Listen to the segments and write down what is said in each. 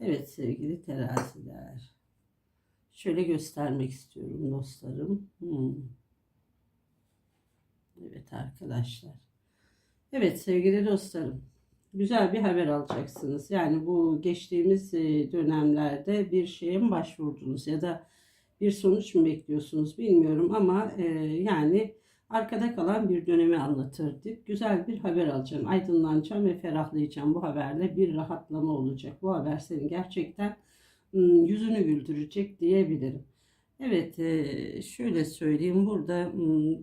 Evet sevgili teraziler. Şöyle göstermek istiyorum dostlarım. Hmm. Evet arkadaşlar. Evet sevgili dostlarım. Güzel bir haber alacaksınız. Yani bu geçtiğimiz e, dönemlerde bir şeye mi başvurdunuz ya da bir sonuç mu bekliyorsunuz bilmiyorum ama e, yani arkada kalan bir dönemi anlatırdık. Güzel bir haber alacağım. Aydınlanacağım ve ferahlayacağım. Bu haberle bir rahatlama olacak. Bu haber senin gerçekten yüzünü güldürecek diyebilirim. Evet şöyle söyleyeyim. Burada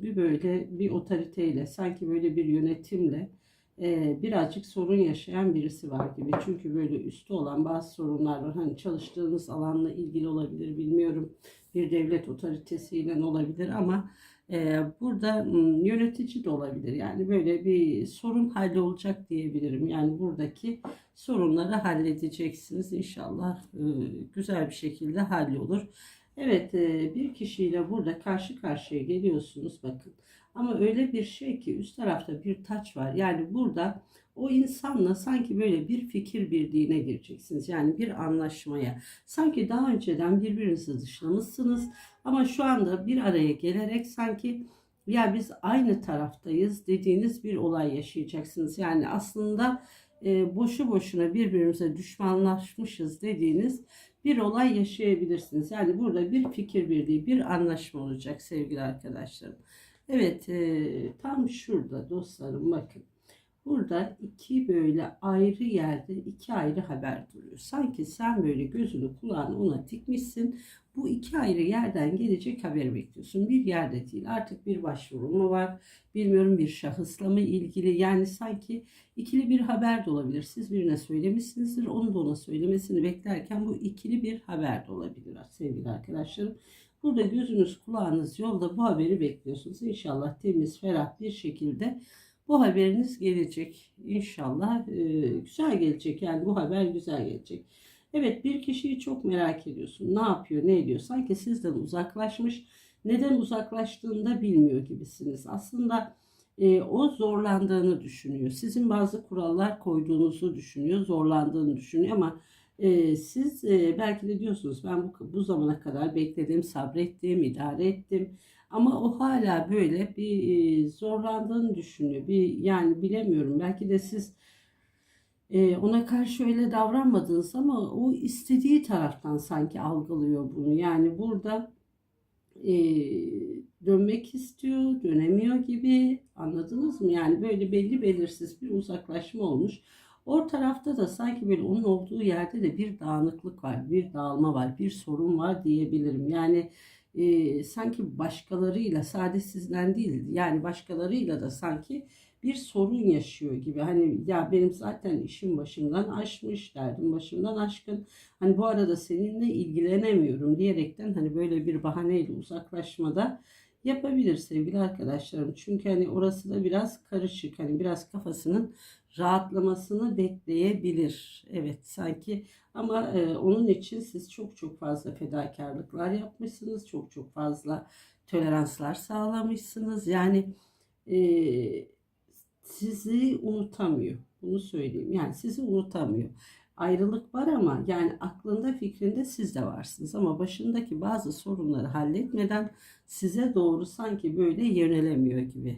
bir böyle bir otoriteyle sanki böyle bir yönetimle birazcık sorun yaşayan birisi var gibi. Çünkü böyle üstü olan bazı sorunlar var. Hani çalıştığınız alanla ilgili olabilir bilmiyorum. Bir devlet otoritesiyle olabilir ama burada yönetici de olabilir. Yani böyle bir sorun hallolacak diyebilirim. Yani buradaki sorunları halledeceksiniz. İnşallah güzel bir şekilde hallolur. Evet bir kişiyle burada karşı karşıya geliyorsunuz bakın. Ama öyle bir şey ki üst tarafta bir taç var. Yani burada o insanla sanki böyle bir fikir birliğine gireceksiniz. Yani bir anlaşmaya. Sanki daha önceden birbirinizi dışlamışsınız ama şu anda bir araya gelerek sanki ya biz aynı taraftayız dediğiniz bir olay yaşayacaksınız. Yani aslında e, boşu boşuna birbirimize düşmanlaşmışız dediğiniz bir olay yaşayabilirsiniz. Yani burada bir fikir birliği, bir anlaşma olacak sevgili arkadaşlarım. Evet, e, tam şurada dostlarım bakın. Burada iki böyle ayrı yerde iki ayrı haber duruyor. Sanki sen böyle gözünü kulağını ona dikmişsin. Bu iki ayrı yerden gelecek haberi bekliyorsun. Bir yerde değil. Artık bir başvuru mu var? Bilmiyorum bir şahısla mı ilgili. Yani sanki ikili bir haber de olabilir. Siz birine söylemişsinizdir. Onu da ona söylemesini beklerken bu ikili bir haber de olabilir sevgili arkadaşlarım. Burada gözünüz kulağınız yolda bu haberi bekliyorsunuz. İnşallah temiz ferah bir şekilde bu haberiniz gelecek. İnşallah e, güzel gelecek. Yani bu haber güzel gelecek. Evet bir kişiyi çok merak ediyorsun. Ne yapıyor, ne ediyor? Sanki sizden uzaklaşmış. Neden uzaklaştığını da bilmiyor gibisiniz. Aslında e, o zorlandığını düşünüyor. Sizin bazı kurallar koyduğunuzu düşünüyor, zorlandığını düşünüyor ama siz belki de diyorsunuz ben bu, bu zamana kadar bekledim, sabrettim, idare ettim. Ama o hala böyle bir zorlandığını düşünüyor. Bir yani bilemiyorum. Belki de siz ona karşı öyle davranmadınız ama o istediği taraftan sanki algılıyor bunu. Yani burada dönmek istiyor, dönemiyor gibi. Anladınız mı? Yani böyle belli belirsiz bir uzaklaşma olmuş. O tarafta da sanki böyle onun olduğu yerde de bir dağınıklık var, bir dağılma var, bir sorun var diyebilirim. Yani e, sanki başkalarıyla sadece sizden değil yani başkalarıyla da sanki bir sorun yaşıyor gibi. Hani ya benim zaten işim başımdan aşmış, derdim başımdan aşkın. Hani bu arada seninle ilgilenemiyorum diyerekten hani böyle bir bahaneyle uzaklaşmada yapabilir sevgili arkadaşlarım. Çünkü hani orası da biraz karışık. Hani biraz kafasının rahatlamasını bekleyebilir. Evet sanki ama e, onun için siz çok çok fazla fedakarlıklar yapmışsınız. Çok çok fazla toleranslar sağlamışsınız. Yani e, sizi unutamıyor. Bunu söyleyeyim. Yani sizi unutamıyor. Ayrılık var ama yani aklında fikrinde siz de varsınız ama başındaki bazı sorunları halletmeden size doğru sanki böyle yönelemiyor gibi.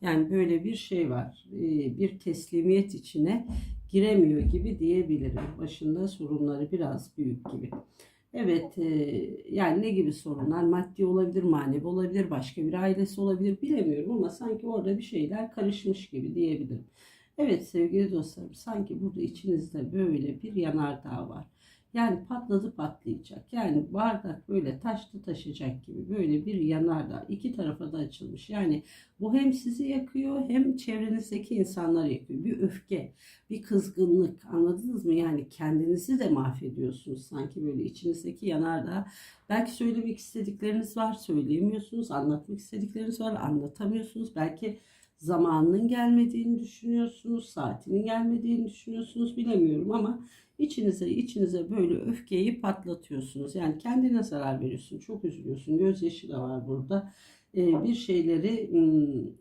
Yani böyle bir şey var. Ee, bir teslimiyet içine giremiyor gibi diyebilirim. Başında sorunları biraz büyük gibi. Evet e, yani ne gibi sorunlar? Maddi olabilir, manevi olabilir, başka bir ailesi olabilir bilemiyorum ama sanki orada bir şeyler karışmış gibi diyebilirim. Evet sevgili dostlarım sanki burada içinizde böyle bir yanardağ var. Yani patladı patlayacak. Yani bardak böyle taştı taşacak gibi böyle bir yanardağ iki tarafa da açılmış. Yani bu hem sizi yakıyor hem çevrenizdeki insanları yakıyor. Bir öfke, bir kızgınlık anladınız mı? Yani kendinizi de mahvediyorsunuz sanki böyle içinizdeki yanardağ. Belki söylemek istedikleriniz var söyleyemiyorsunuz. Anlatmak istedikleriniz var anlatamıyorsunuz. Belki zamanının gelmediğini düşünüyorsunuz, saatinin gelmediğini düşünüyorsunuz bilemiyorum ama içinize içinize böyle öfkeyi patlatıyorsunuz. Yani kendine zarar veriyorsun, çok üzülüyorsun. Gözyaşı da var burada. Ee, bir şeyleri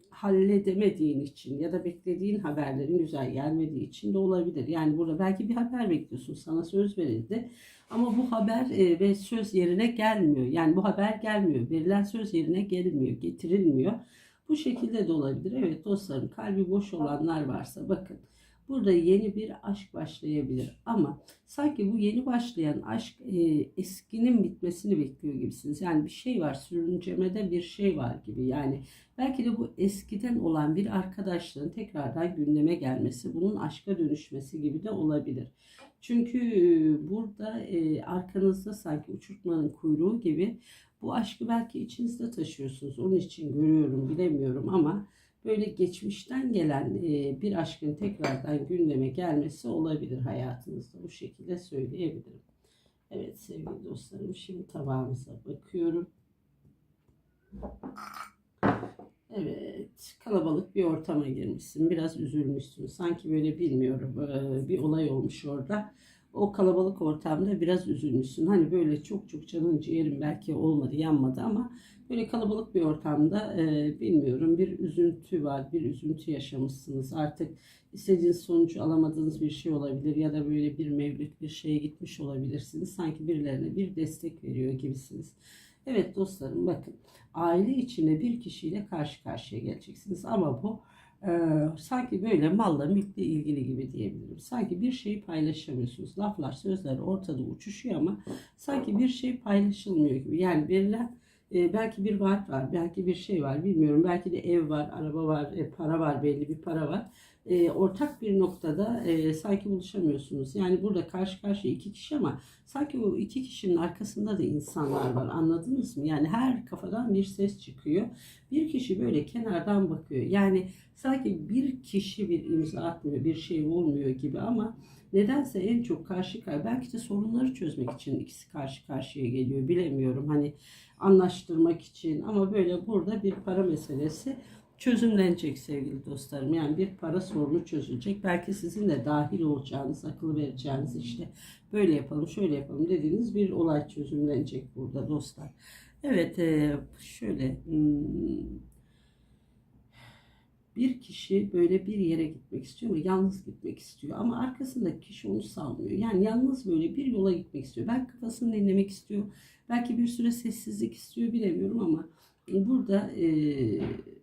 halledemediğin için ya da beklediğin haberlerin güzel gelmediği için de olabilir. Yani burada belki bir haber bekliyorsun, sana söz verildi. Ama bu haber e, ve söz yerine gelmiyor. Yani bu haber gelmiyor. Verilen söz yerine gelmiyor, getirilmiyor. Bu şekilde de olabilir. Evet dostlarım kalbi boş olanlar varsa bakın burada yeni bir aşk başlayabilir. Ama sanki bu yeni başlayan aşk e, eskinin bitmesini bekliyor gibisiniz. Yani bir şey var sürüncemede bir şey var gibi. Yani belki de bu eskiden olan bir arkadaşlığın tekrardan gündeme gelmesi, bunun aşka dönüşmesi gibi de olabilir. Çünkü e, burada e, arkanızda sanki uçurtmanın kuyruğu gibi bu aşkı belki içinizde taşıyorsunuz. Onun için görüyorum, bilemiyorum ama böyle geçmişten gelen e, bir aşkın tekrardan gündeme gelmesi olabilir hayatınızda. Bu şekilde söyleyebilirim. Evet sevgili dostlarım şimdi tabağımıza bakıyorum. Evet, kalabalık bir ortama girmişsin. Biraz üzülmüşsün. Sanki böyle bilmiyorum e, bir olay olmuş orada. O kalabalık ortamda biraz üzülmüşsün. Hani böyle çok çok canın ciğerin belki olmadı, yanmadı ama böyle kalabalık bir ortamda e, bilmiyorum bir üzüntü var, bir üzüntü yaşamışsınız. Artık istediğiniz sonucu alamadığınız bir şey olabilir ya da böyle bir mevlüt bir şeye gitmiş olabilirsiniz. Sanki birilerine bir destek veriyor gibisiniz. Evet dostlarım bakın aile içinde bir kişiyle karşı karşıya geleceksiniz ama bu e, sanki böyle malla mülkle ilgili gibi diyebilirim. Sanki bir şeyi paylaşamıyorsunuz. Laflar sözler ortada uçuşuyor ama sanki bir şey paylaşılmıyor gibi. Yani verilen e, belki bir vaat var, belki bir şey var bilmiyorum. Belki de ev var, araba var, e, para var, belli bir para var. E, ortak bir noktada e, sanki buluşamıyorsunuz. Yani burada karşı karşıya iki kişi ama sanki o iki kişinin arkasında da insanlar var. Anladınız mı? Yani her kafadan bir ses çıkıyor. Bir kişi böyle kenardan bakıyor. Yani sanki bir kişi bir imza atmıyor, bir şey olmuyor gibi ama nedense en çok karşı karşıya belki de sorunları çözmek için ikisi karşı karşıya geliyor. Bilemiyorum. Hani anlaştırmak için ama böyle burada bir para meselesi çözümlenecek sevgili dostlarım. Yani bir para sorunu çözülecek. Belki sizin de dahil olacağınız, akıl vereceğiniz işte böyle yapalım, şöyle yapalım dediğiniz bir olay çözümlenecek burada dostlar. Evet e, şöyle hmm, bir kişi böyle bir yere gitmek istiyor ama yalnız gitmek istiyor. Ama arkasındaki kişi onu salmıyor. Yani yalnız böyle bir yola gitmek istiyor. Belki kafasını dinlemek istiyor. Belki bir süre sessizlik istiyor bilemiyorum ama burada e,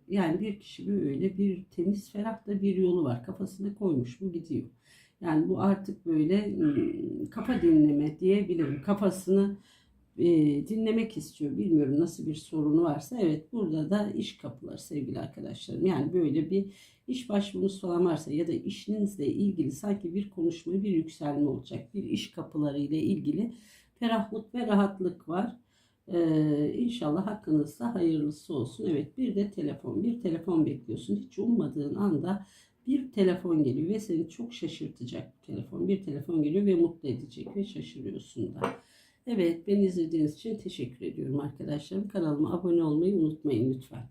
yani bir kişi böyle bir temiz ferah da bir yolu var. Kafasına koymuş bu gidiyor. Yani bu artık böyle kafa dinleme diyebilirim. Kafasını e, dinlemek istiyor. Bilmiyorum nasıl bir sorunu varsa. Evet burada da iş kapıları sevgili arkadaşlarım. Yani böyle bir iş başvurunuz falan varsa ya da işinizle ilgili sanki bir konuşma, bir yükselme olacak. Bir iş kapıları ile ilgili ferahlık ve rahatlık var. Ee, inşallah hakkınızda hayırlısı olsun. Evet bir de telefon. Bir telefon bekliyorsun. Hiç ummadığın anda bir telefon geliyor ve seni çok şaşırtacak bir telefon. Bir telefon geliyor ve mutlu edecek ve şaşırıyorsun da. Evet beni izlediğiniz için teşekkür ediyorum arkadaşlarım. Kanalıma abone olmayı unutmayın lütfen.